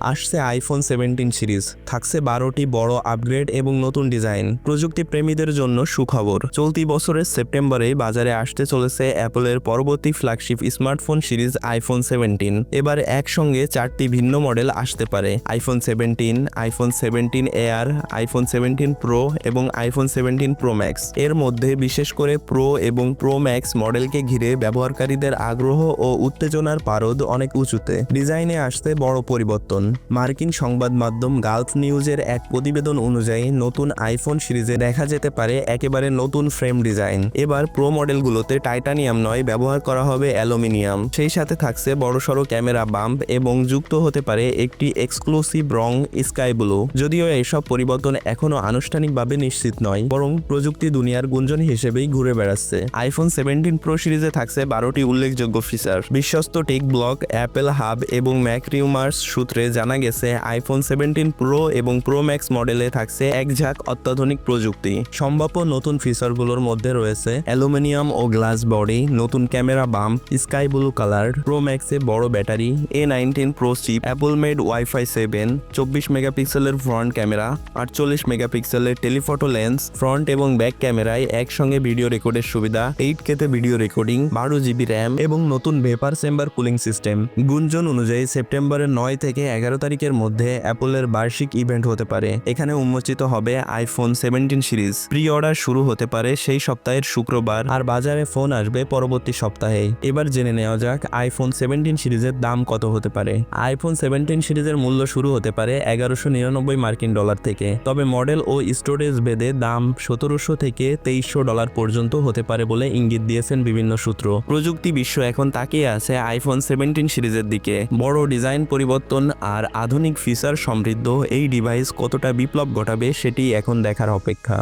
আসছে iPhone seventeen series থাকছে বারোটি বড় আপগ্রেড এবং নতুন ডিজাইন প্রযুক্তি প্রেমীদের জন্য সুখবর। চলতি বছরের সেপ্টেম্বরে বাজারে আসতে চলেছে অ্যাপলের পরবর্তী flagship smartphone series iPhone seventeen এবার একসঙ্গে চারটি ভিন্ন মডেল আসতে পারে। IPhone seventeen iPhone seventeen Air iPhone seventeen Pro এবং আইফোন সেভেন্টিন প্রো ম্যাক্স এর মধ্যে বিশেষ করে প্রো এবং প্রো ম্যাক্স মডেলকে ঘিরে ব্যবহারকারীদের আগ্রহ ও উত্তেজনার পারদ অনেক উঁচুতে। ডিজাইনে আসতে বড় পরিবর্তন। মার্কিন সংবাদ মাধ্যম গালফ নিউজের এক প্রতিবেদন অনুযায়ী, নতুন আইফোন সিরিজে দেখা যেতে পারে একেবারে নতুন ফ্রেম ডিজাইন। এবার প্রো মডেলগুলোতে টাইটানিয়াম নয় ব্যবহার করা হবে অ্যালুমিনিয়াম। সেই সাথে থাকছে বড়সড় ক্যামেরা বাম্প এবং যুক্ত হতে পারে একটি এক্সক্লুসিভ রং স্কাই ব্লু। যদিও এসব পরিবর্তন এখনও আনুষ্ঠানিকভাবে নিশ্চিত নয়, বরং প্রযুক্তি দুনিয়ার গুঞ্জন হিসেবেই ঘুরে বেড়াচ্ছে। আইফোন সেভেন্টিন প্রো সিরিজে থাকছে বারোটি উল্লেখযোগ্য ফিচার। বিশ্বস্ত টেক ব্লক, অ্যাপেল হাব এবং ম্যাক রিউমার্স সূত্রে জানা গেছে আইফোন সেভেন্টিন প্রো এবং প্রো ম্যাক্স মডেলে থাকছে এক ঝাঁক অত্যাধুনিক প্রযুক্তি। সম্ভাব্য নতুন ফিচারগুলোর মধ্যে রয়েছে অ্যালুমিনিয়াম ও গ্লাস বডি, নতুন camera bump, sky blue colour Pro ম্যাক্সে বড় battery A nineteen Pro chip Apple made WiFi seven চব্বিশ মেগাপিক্সেলের ফ্রন্ট ক্যামেরা আটচল্লিশ মেগাপিক্সেলের টেলিফটো লেন্স ফ্রন্ট এবং ব্যাক ক্যামেরায় একসঙ্গে ভিডিও রেকর্ডের সুবিধা এইট কেতে ভিডিও রেকর্ডিং বারো জিবি র্যাম এবং নতুন ভেপার চেম্বার কুলিং সিস্টেম গুঞ্জন অনুযায়ী সেপ্টেম্বরের নয় থেকে এগারো তারিখের মধ্যে অ্যাপলের বার্ষিক ইভেন্ট হতে পারে। এখানে উন্মোচিত হবে iPhone seventeen series. Pre order শুরু হতে পারে সেই সপ্তাহের শুক্রবার, আর বাজারে ফোন আসবে পরবর্তী সপ্তাহে। এবার জেনে নেওয়া যাক আইফোন সেভেন্টিন সিরিজের দাম কত হতে পারে। আইফোন সেভেন্টিন সিরিজের মূল্য শুরু হতে পারে এগারোশো নিরানব্বই মার্কিন ডলার থেকে। তবে মডেল ও স্টোরেজ ভেদে দাম সতেরোশো থেকে তেইশশো ডলার পর্যন্ত হতে পারে বলে ইঙ্গিত দিয়েছেন বিভিন্ন সূত্র। প্রযুক্তি বিশ্ব এখন তাকিয়ে আছে আইফোন সেভেন্টিন সিরিজের দিকে। বড় ডিজাইন পরিবর্তন আর আধুনিক ফিচার সমৃদ্ধ এই ডিভাইস কতটা বিপ্লব ঘটাবে সেটি এখন দেখার অপেক্ষা।